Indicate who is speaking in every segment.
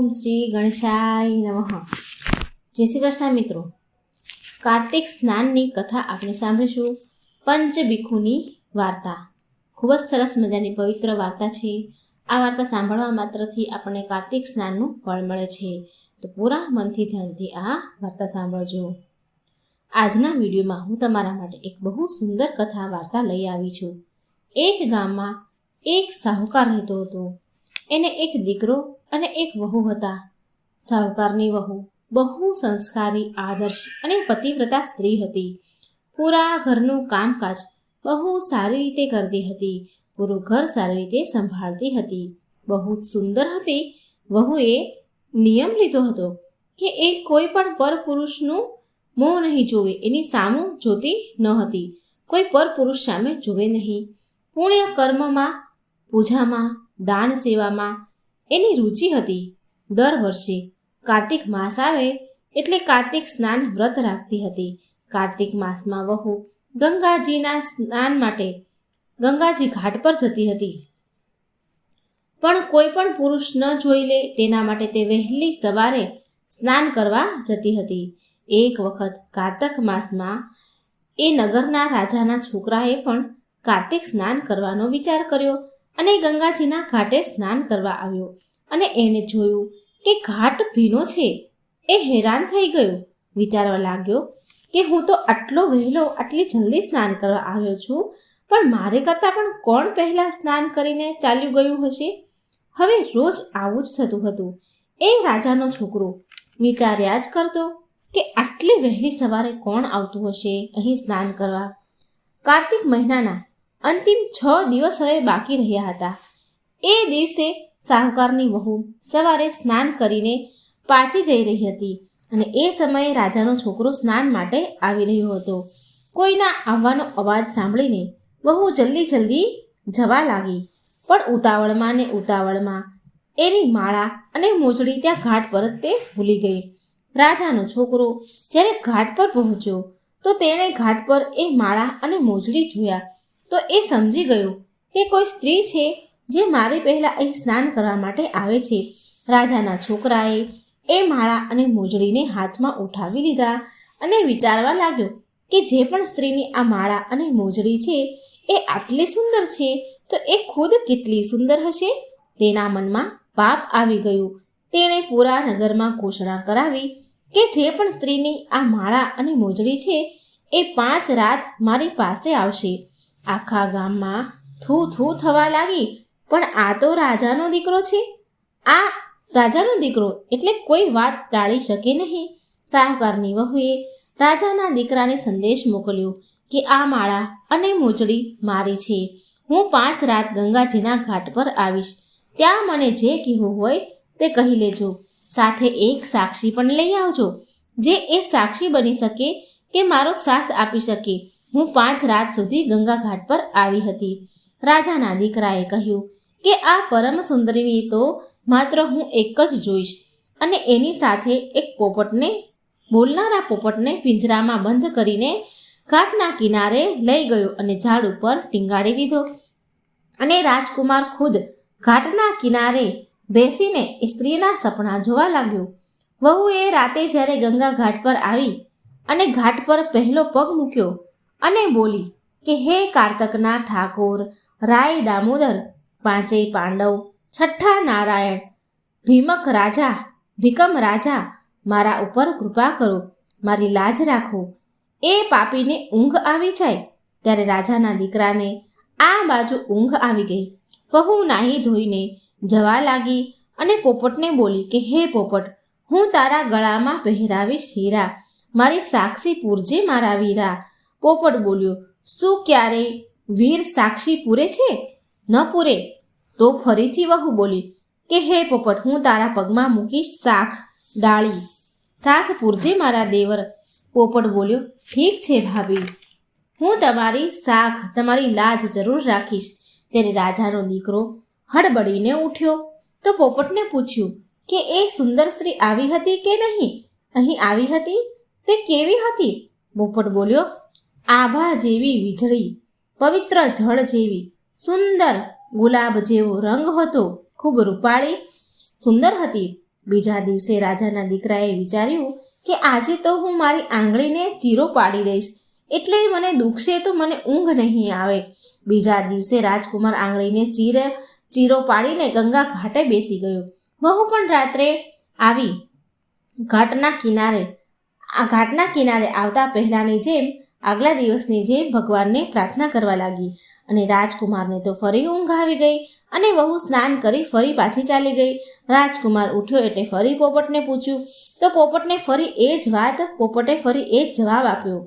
Speaker 1: ઓમ શ્રી ગણેશાય નમઃ. જય શ્રી કૃષ્ણ મિત્રો. કાર્તિક સ્નાનની કથા આપણે સાંભળીશું. પંચ ભીખુની વાર્તા. ખૂબ જ સરસ મજાની પવિત્ર વાર્તા છે. આ વાર્તા સાંભળવા માત્રથી આપણને કાર્તિક સ્નાનનું ફળ મળે છે. તો પૂરા મનથી ધ્યાનથી આ વાર્તા સાંભળજો. આજના વિડીયોમાં હું તમારા માટે એક બહુ સુંદર કથા વાર્તા લઈ આવી છું. એક ગામમાં એક સાહુકાર રહેતો હતો. એને એક દીકરો અને એક વહુ હતા. સાહુકારની વહુ, બહુ સંસ્કારી, આદર્શ અને પતિવ્રતા સ્ત્રી હતી. પૂરા ઘરનું કામકાજ બહુ સારી રીતે કરતી હતી. પૂરું ઘર સારી રીતે સંભાળતી હતી. બહુ સુંદર હતી. વહુએ નિયમ લીધો હતો કે એ કોઈ પણ પરપુરુષનું મોં નહીં જોવે એની સામું જોતી ન હતી. કોઈ પરપુરુષ સામે જોવે નહીં. પુણ્ય કર્મમાં પૂજામાં, દાન સેવામાં એની રુચિ હતી. દર વર્ષે કાર્તિક માસ આવે એટલે કાર્તિક સ્નાન વ્રત રાખતી હતી. કાર્તિક માસમાં વહુ ગંગાજીના સ્નાન માટે ગંગાજી ઘાટ પર જતી હતી. પણ કોઈ પણ પુરુષ ન જોઈ લે તેના માટે તે વહેલી સવારે સ્નાન કરવા જતી હતી. એક વખત કાર્તક માસમાં એ નગરના રાજાના છોકરાએ પણ કાર્તિક સ્નાન કરવાનો વિચાર કર્યો. અને ગંગાજીના ઘાટે સ્નાન કરવા આવ્યો. અને એને જોયું કે ઘાટ ભીનો છે. એ હેરાન થઈ ગયો. વિચારવા લાગ્યો કે હું તો આટલો વહેલો, આટલી જલ્દી સ્નાન કરવા આવ્યો છું, પણ મારે કરતાં પણ કોણ પહેલાં સ્નાન કરીને ચાલ્યું ગયું હશે? હવે રોજ આવું જ થતું હતું. એ રાજાનો છોકરો વિચાર્યા જ કરતો કે આટલી વહેલી સવારે કોણ આવતું હશે અહીં સ્નાન કરવા? કાર્તિક મહિનાના અંતિમ છ દિવસ હવે બાકી રહ્યા હતા. એ દિવસે સાહુકારની વહુ સવારે સ્નાન કરીને પાછી જઈ રહી હતી અને એ સમયે રાજાનો છોકરો સ્નાન માટે આવી રહ્યો હતો. કોઈના આવવાનો અવાજ સાંભળીને વહુ જલ્દી જલ્દી જવા લાગી. પણ ઉતાવળમાં ને ઉતાવળમાં એની માળા અને મોજડી ત્યાં ઘાટ પર જ તે ભૂલી ગઈ. રાજાનો છોકરો જ્યારે ઘાટ પર પહોંચ્યો તો તેણે ઘાટ પર એ માળા અને મોજડી જોયા. તો એ સમજી ગયો કે કોઈ સ્ત્રી છે જે મારી પહેલાં અહીં સ્નાન કરવા માટે આવે છે. રાજાના છોકરાએ એ માળા અને મોજડીને હાથમાં ઉઠાવી લીધા અને વિચારવા લાગ્યો કે જે પણ સ્ત્રીની આ માળા અને મોજડી છે એ આટલી સુંદર છે તો એ ખુદ કેટલી સુંદર હશે? તેના મનમાં પાપ આવી ગયું. તેણે પૂરા નગરમાં ઘોષણા કરાવી કે જે પણ સ્ત્રીની આ માળા અને મોજડી છે એ પાંચ રાત મારી પાસે આવશે. આખા ગામમાં થૂ થૂ થવા લાગી. પણ આ તો રાજાનો દીકરો છે. આ રાજાનો દીકરો એટલે કોઈ વાત ટાળી શકે નહીં. સાહુકારની વહુએ રાજાના દીકરાને સંદેશ મોકલ્યો કે આ માળા અને મોજડી મારી છે. હું પાંચ રાત ગંગાજીના ઘાટ પર આવીશ. ત્યાં મને જે કહેવું હોય તે કહી લેજો. સાથે એક સાક્ષી પણ લઈ આવજો, જે એ સાક્ષી બની શકે કે મારો સાથ આપી શકે. હું પાંચ રાત સુધી ગંગા ઘાટ પર આવી હતી. રાજાના દીકરાએ કહ્યું કે આ પરમ સુંદરીની તો માત્ર હું એક જ જોઈશ અને એની સાથે એક પોપટને, બોલનારા પોપટને પિંજરામાં બંધ કરીને ઘાટના કિનારે લઈ ગયો અને ઝાડ ઉપર ટીંગાડી દીધો. અને રાજકુમાર ખુદ ઘાટના કિનારે બેસીને સ્ત્રીના સપના જોવા લાગ્યો. વહુએ રાતે જ્યારે ગંગા ઘાટ પર આવી અને ઘાટ પર પહેલો પગ મૂક્યો અને બોલી કે હે કાર્તકના ઠાકોર, રાય દામોદર પાંચેય પાંડવ, છઠ્ઠા નારાયણ, ભીમક રાજા, ભીકમ રાજા, મારા ઉપર કૃપા કરો, મારી લાજ રાખો. એ પાપીને ઊંઘ આવી જાય ત્યારે રાજાના દીકરાને આ બાજુ ઊંઘ આવી ગઈ. વહુ નાહી ધોઈને જવા લાગી અને પોપટને બોલી કે હે પોપટ, હું તારા ગળામાં પહેરાવીશ હીરા. મારી સાક્ષી પૂરજે મારા વીરા. પોપટ બોલ્યો, શું ક્યારેય વીર સાક્ષી પૂરે છે? ન પૂરે? તો ફરીથી વહુ બોલી, કે હે પોપટ, હું તારા પગમાં મૂકીશ શાખ, ડાળી. સાથ પૂરજે મારા દેવર, પોપટ બોલ્યો, ઠીક છે ભાભી. હું તમારી શાખ, તમારી લાજ જરૂર રાખીશ. ત્યારે રાજાનો દીકરો હડબડીને ઉઠ્યો. તો પોપટને પૂછ્યું, કે એ સુંદર સ્ત્રી આવી હતી કે નહીં? અહીં આવી હતી? તે કેવી હતી? પોપટ બોલ્યો આભા જેવી વીજળી, પવિત્ર જળ જેવી, સુંદર ગુલાબ જેવો રંગ હતો. ખૂબ રૂપાળી, સુંદર હતી. બીજા દિવસે રાજાના દીકરાએ વિચાર્યું કે આજે તો હું મારી આંગળીને ચીરો પાડી દઈશ. એટલે મને દુખશે તો મને ઊંઘ નહીં આવે. બીજા દિવસે રાજકુમાર આંગળીને ચીર, ચીરો પાડીને ગંગા ઘાટે બેસી ગયો. બહુ પણ રાત્રે આવી ઘાટના કિનારે, આ ઘાટના કિનારે આવતા પહેલાંની જેમ આગલા દિવસની જેમ ભગવાનને પ્રાર્થના કરવા લાગી અને રાજકુમારને તો ફરી ઊંઘ આવી ગઈ અને વહુ સ્નાન કરી ફરી પાછી ચાલી ગઈ. રાજકુમાર ઉઠ્યો એટલે ફરી પોપટને પૂછ્યું. તો પોપટને ફરી એ જ વાત, પોપટે ફરી એ જ જવાબ આપ્યો.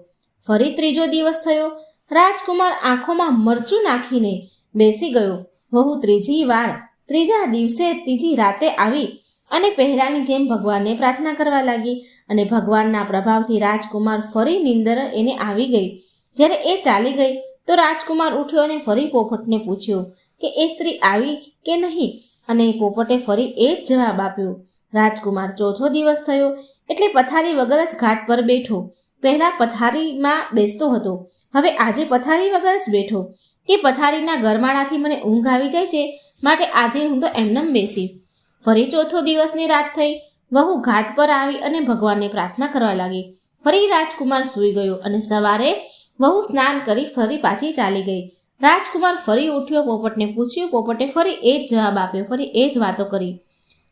Speaker 1: ફરી ત્રીજો દિવસ થયો. રાજકુમાર આંખોમાં મરચું નાખીને બેસી ગયો. વહુ ત્રીજી વાર, ત્રીજા દિવસે, ત્રીજી રાતે આવી અને પહેલાની જેમ ભગવાનને પ્રાર્થના કરવા લાગી અને ભગવાનના પ્રભાવથી રાજકુમાર ફરી નિંદર એને આવી ગઈ. જ્યારે એ ચાલી ગઈ, તો રાજકુમાર ઉઠ્યો અને ફરી પોપટને પૂછ્યો કે, એ સ્ત્રી આવી કે નહીં? અને પોપટે ફરી એ જ જવાબ આપ્યો, રાજકુમાર ચોથો દિવસ થયો, એટલે પથારી વગર જ ઘાટ પર બેઠો. પહેલા પથારીમાં બેસતો હતો, હવે આજે પથારી વગર જ બેઠો. કે પથારીના ગરમાળાથી મને ઊંઘ આવી જાય છે, માટે આજે હું તો એમનેમ બેસી. ફરી ચોથો દિવસની રાત થઈ. વહુ ઘાટ પર આવી અને ભગવાનને પ્રાર્થના કરવા લાગી. ફરી રાજકુમાર સૂઈ ગયો અને સવારે વહુ સ્નાન કરી ફરી પાછી ચાલી ગઈ. રાજકુમાર ફરી ઉઠ્યો પોપટને પૂછ્યું. પોપટે ફરી એ જ જવાબ આપ્યો, ફરી એ જ વાતો કરી.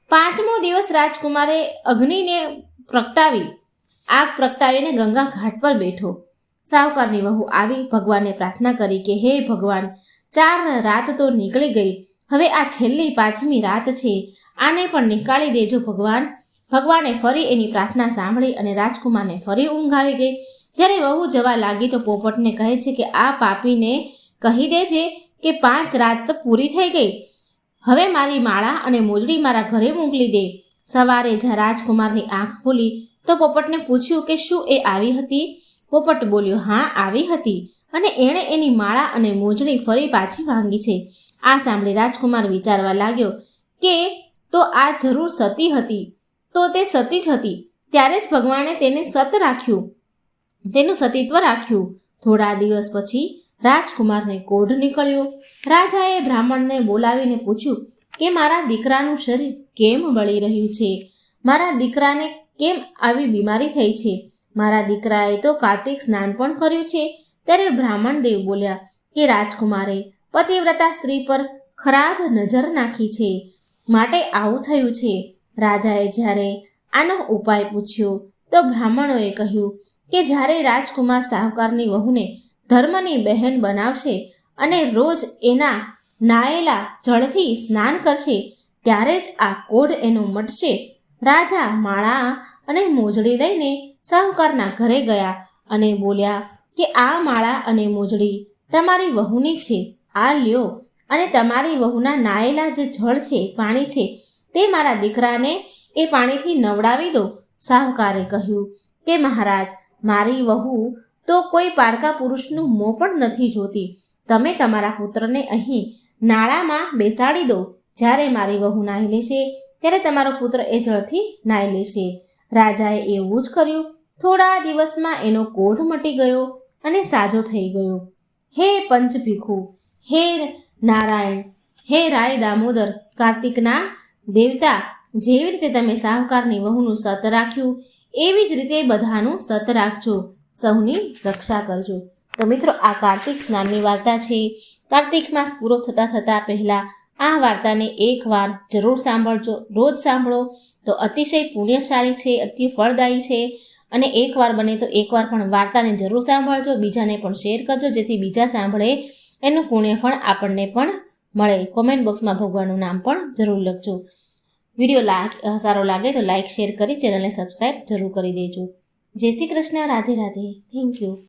Speaker 1: પાંચમો દિવસ રાજકુમારે અગ્નિને પ્રગટાવી. આગ પ્રગટાવીને ગંગા ઘાટ પર બેઠો. સાવકારની વહુ આવી, ભગવાનને પ્રાર્થના કરી કે, હે ભગવાન, ચાર રાત તો નીકળી ગઈ. હવે આ છેલ્લી પાંચમી રાત છે. આને પણ નીકાળી દેજો ભગવાન. ભગવાને ફરી એની પ્રાર્થના સાંભળી અને રાજકુમારને ફરી ઊંઘ આવી ગઈ. જ્યારે વહુ જવા લાગી તો પોપટને કહે છે કે આ પાપીને કહી દેજે કે પાંચ રાત પૂરી થઈ ગઈ. હવે મારી માળા અને મોજડી મારા ઘરે મોકલી દે. સવારે જ્યાં રાજકુમારની આંખ ખોલી તો પોપટને પૂછ્યું કે શું એ આવી હતી? પોપટ બોલ્યો, હા, આવી હતી. અને એણે એની માળા અને મોજડી ફરી પાછી માંગી છે. આ સાંભળી રાજકુમાર વિચારવા લાગ્યો કે તો આ જરૂર સતી હતી. તો તે સતી જ હતી. ત્યારે જ ભગવાને તેને સત રાખ્યું. તેનું સતીત્વ રાખ્યું. થોડા દિવસ પછી રાજકુમારને કોઢ નીકળ્યો. રાજાએ બ્રાહ્મણને બોલાવીને પૂછ્યું કે, મારા દીકરાનું શરીર કેમ બળી રહ્યું છે? મારા દીકરાને કેમ આવી બીમારી થઈ છે? મારા દીકરાએ તો કાર્તિક સ્નાન પણ કર્યું છે. ત્યારે બ્રાહ્મણ દેવ બોલ્યા કે, રાજકુમારે, પતિવ્રતા સ્ત્રી પર ખરાબ નજર નાખી છે. માટે આવું થયું છે. રાજાએ જ્યારે આનો ઉપાય પૂછ્યો, તો બ્રાહ્મણોએ કહ્યું કે જ્યારે રાજકુમાર સાહુકારની વહુને ધર્મની બહેન બનાવશે અને રોજ એના નાયેલા જળથી સ્નાન કરશે, ત્યારે જ આ કોઢ એનો મટશે. રાજા માળા અને મોજડી લઈને સાહુકારના ઘરે ગયા અને બોલ્યા કે આ માળા અને મોજડી તમારી વહુની છે. આ લ્યો. અને તમારી વહુના નાયેલા જે જળ છે, પાણી છે, તે મારા દીકરાને એ પાણીથી નવડાવી દો, સાહુકારે કહ્યું. કે મહારાજ, મારી વહુ તો કોઈ પારકા પુરુષનું મોં પણ નથી જોતી. તમે તમારા પુત્રને અહીં નાળામાં બેસાડી દો. જ્યારે મારી વહુ નાહી લેશે, ત્યારે તમારો પુત્ર એ જળથી નાહી લેશે. રાજાએ એવું જ કર્યું. થોડા દિવસમાં એનો કોઢ મટી ગયો અને સાજો થઈ ગયો. હે પંચ ભીખું હે નારાયણ. હે રાય દામોદર, કાર્તિકના દેવતા, જેવી રીતે તમે સાહુકારની વહુનું સત રાખ્યું, એવી જ રીતે બધાનું સત રાખજો. સૌની રક્ષા કરજો. તો મિત્રો, આ કાર્તિક સ્નાનની વાર્તા છે. કાર્તિક માસ પૂરો થતાં થતાં પહેલાં આ વાર્તાને એકવાર જરૂર સાંભળજો. રોજ સાંભળો. તો અતિશય પુણ્યશાળી છે, અતિ ફળદાયી છે. અને એકવાર બને તો એકવાર પણ વાર્તાને જરૂર સાંભળજો. બીજાને પણ શેર કરજો, જેથી બીજા સાંભળે એનું પુણ્ય ફળ આપણને પણ મળે. કોમેન્ટ બોક્સમાં ભગવાનનું નામ પણ જરૂર લખજો. વીડિયો લાગ, સારો લાગે તો લાઇક શેર કરી ચેનલને સબસ્ક્રાઈબ જરૂર કરી દેજો. જય શ્રી કૃષ્ણ, રાધે રાધે. Thank you